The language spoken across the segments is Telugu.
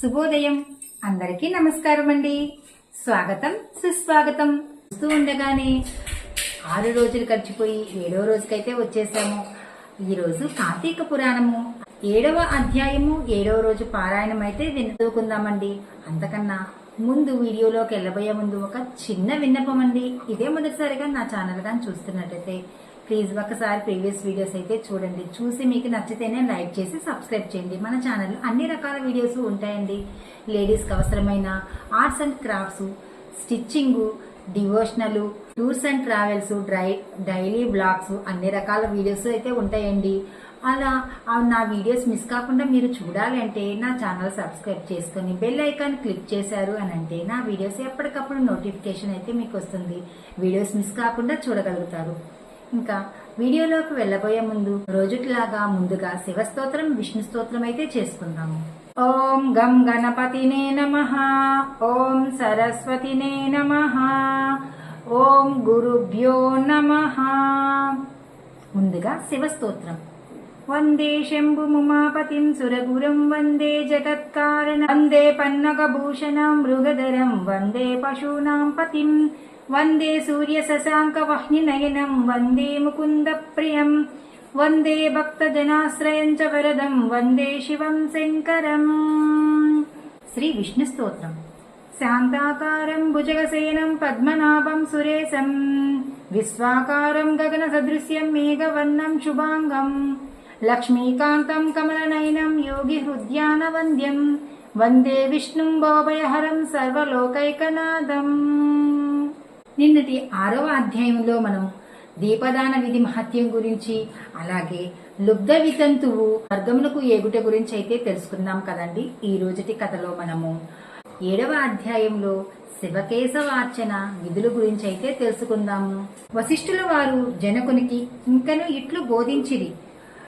శుభోదయం. అందరికీ నమస్కారం అండి స్వాగతం సుస్వాగతం. చూస్తూ ఉండగానే ఆరు రోజులు గడిచిపోయి ఏడవ రోజుకైతే వచ్చేసాము. ఈ రోజు కార్తీక పురాణము. ఏడవ అధ్యాయము ఏడవ రోజు పారాయణం అయితే వినుకుందామండి అంతకన్నా ముందు వీడియోలోకి వెళ్ళబోయే ముందు ఒక చిన్న విన్నపం అండి ఇదే మొదటిసారిగా నా ఛానల్ కానీ చూస్తున్నట్టయితే ప్లీజ్ ఒకసారి ప్రీవియస్ వీడియోస్ అయితే చూడండి. చూసి మీకు నచ్చితేనే లైక్ చేసి సబ్స్క్రైబ్ చేయండి. మన ఛానల్ అన్ని రకాల వీడియోస్ ఉంటాయండి. లేడీస్కి అవసరమైన arts and crafts stitching devotional tours and travels dry daily blogs అన్ని రకాల వీడియోస్ అయితే ఉంటాయండి. అలా నా వీడియోస్ మిస్ కాకుండా మీరు చూడాలంటే నా ఛానల్ సబ్స్క్రైబ్ చేసుకొని బెల్ ఐకాన్ క్లిక్ చేశారు అని అంటే నా వీడియోస్ ఎప్పటికప్పుడు నోటిఫికేషన్ అయితే మీకు వస్తుంది. వీడియోస్ మిస్ కాకుండా చూడగలుగుతారు. ఇంకా వీడియోలోకి వెళ్ళబోయే ముందు రోజుట్లాగా ముందుగా శివస్తోత్రం విష్ణు స్తోత్రం అయితే చేసుకుందాము. ఓం గం గణపతినే నమ ఓం సరస్వతినే నమ ఓం గురుభ్యో నమ. ముందుగా శివస్తోత్రం. వందే శంభు ముమాపతిం సురగురం వందే జగత్కారణ వందే పన్నగభూషణం మృగధరం వందే పశూనాం పతిం वन्दे सूर्य वन्दे मुकुन्दप्रियम् वन्दे भक्तजनाश्रयम् च वरदम् वन्दे शिवम् शङ्करम्। श्रीविष्णुस्तोत्रम्। शान्ताकारम् भुजगसेनम् पद्मनाभम् सुरेशम्। विश्वाकारम् गगनसदृश्यम् मेघवर्णम् शुभाङ्गम्। लक्ष्मीकान्तम् कमलनयनम् योगिहृद्यानवन्द्यम्। वन्दे विष्णुम् बाभयहरम् सर्वलोकैकनादम् నిన్నటి ఆరవ అధ్యాయంలో మనం దీపదాన విధి మహత్యం గురించి అలాగే లుబ్ధ వితంతువు వర్గమునకు ఏగుట గురించి అయితే తెలుసుకున్నాం కదండి. ఈ రోజుటి కథలో మనము ఏడవ అధ్యాయంలో శివకేశవార్చన విధుల గురించి అయితే తెలుసుకుందాము. వశిష్ఠుల వారు జనకునికి ఇంకను ఇట్లు బోధించిరి.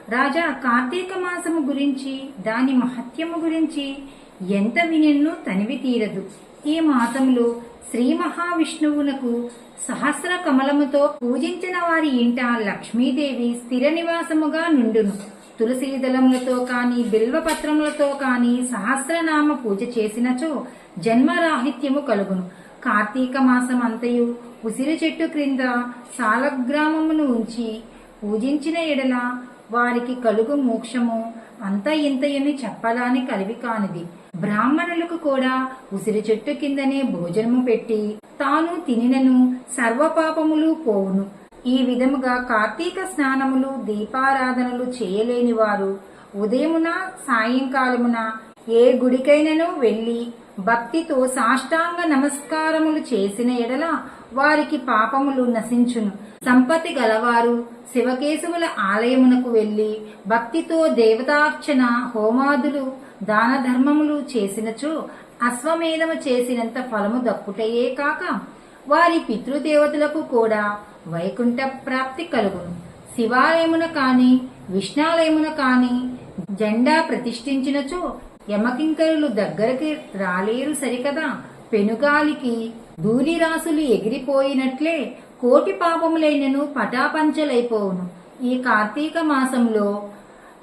రాజా కార్తీక మాసము గురించి దాని మహత్యము గురించి ఎంత వినిన్ను తనివి తీరదు. ఈ మాసంలో శ్రీ మహావిష్ణువునకు సహస్ర కమలముతో పూజించిన వారి ఇంట లక్ష్మీదేవి స్థిర నివాసముగా నుండును. తులసి దళములతో కాని బిల్వపత్రములతో కాని సహస్రనామ పూజ చేసినచో జన్మరాహిత్యము కలుగును. కార్తీక మాసం అంతయు ఉసిరి చెట్టు క్రింద సాలగ్రామమును ఉంచి పూజించిన ఎడల వారికి కలుగు మోక్షము అంత ఇంతయని చెప్పలాని కలివి కానిది. బ్రాహ్మణులకు కూడా ఉసిరి చెట్టు కిందనే భోజనము పెట్టి తాను తినినను సర్వపాపములు పోవును. ఈ విధముగా కార్తీక స్నానములు దీపారాధనలు చేయలేని వారు ఉదయమున సాయంకాలమున ఏ గుడికైనను వెళ్ళి భక్తితో సాష్టాంగ నమస్కారములు చేసిన ఎడల వారికి పాపములు నశించును. సంపత్తి గలవారు శివకేశవుల ఆలయమునకు వెళ్ళి భక్తితో దేవతార్చన హోమాదులు దాన ధర్మములు చేసినచో అశ్వమేధము చేసినంత ఫలము దక్కుటయే కాక వారి పితృదేవతలకు కూడా వైకుంఠ ప్రాప్తి కలుగును. శివాలయమున కాని విష్ణాలయమున కాని జెండా ప్రతిష్ఠించినచో యమకింకరులు దగ్గరికి రాలేరు సరికదా? పెనుగాలికి ధూళిరాసులు ఎగిరిపోయినట్లే కోటి పాపములైనను పటాపంచలైపోవును. ఈ కార్తీక మాసంలో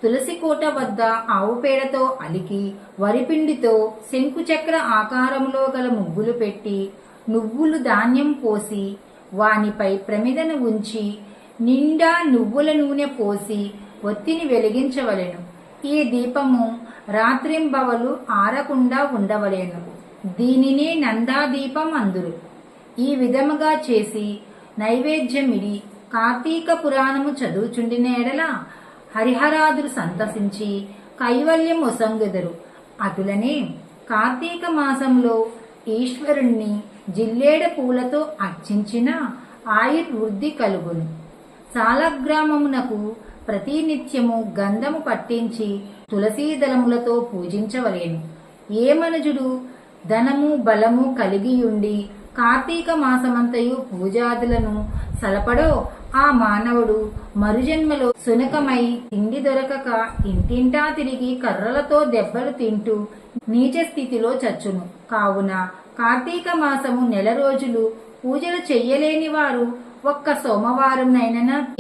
తులసి కోట వద్ద ఆవు పేడతో అలికి వరిపిండితో శంకుచక్ర ఆకారంలో గల ముగ్గులు పెట్టి నువ్వులు ధాన్యం పోసి వానిపై ప్రమిదను ఉంచి నిండా నువ్వుల నూనె పోసి ఒత్తిని వెలిగించవలెను. ఈ దీపము రాత్రింబవలు ఆరకుండా ఉండవలేను. దీనినే నందాదీపం అందురు ఈ విధముగా చేసి నైవేద్యమిడి కార్తీక పురాణము చదువుచుండిన ఎడల హరిహరాదులు సంతసించి కైవల్యం ఒసంగుదరు. అటులనే కార్తీక మాసంలో ఈశ్వరుణ్ణి జిల్లేడ పూలతో అర్చించిన ఆయుర్వృద్ధి కలుగును. సాలగ్రామమునకు ప్రతినిత్యము గంధము పట్టించి తులసీదళములతో పూజించవలేను. ఏ మనుజుడు ధనము బలము కలిగియుండి కార్తీక మాసమంతయు పూజాదులను సలపడో ఆ మానవుడు మరుజన్మలో సునకమై తిండి దొరకక ఇంటింటా తిరిగి కర్రలతో దెబ్బలు తింటూ నీచ స్థితిలో చచ్చును. కావున కార్తీక మాసము నెల రోజులు పూజలు చెయ్యలేని వారు ఒక్క సోమవారం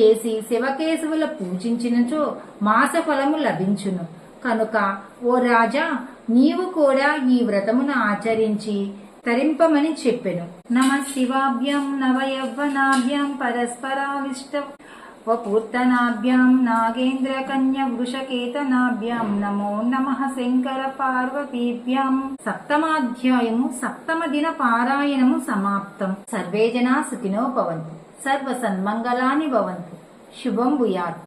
చేసి శివకేశవుల పూజించినచో మాస ఫలము లభించును. కనుక ఓ రాజా నీవు కూడా ఈ వ్రతమును ఆచరించి తరింపమని చెప్పెను. నమ శివాభ్యం నవయవ్వనాభ్యం పరస్పరావిష్ట. వపూర్తనాభ్యాం నాగేంద్ర కన్య వృషకేతనాభ్యాం. నమో నమ శంకర పార్వతీభ్యాం. సప్తమాధ్యాయము సప్తమ దిన పారాయణము సమాప్తం. సర్వే జనా సుఖినో భవంతు. సర్వ సన్మంగళాని భవంతు శుభం భూయాత్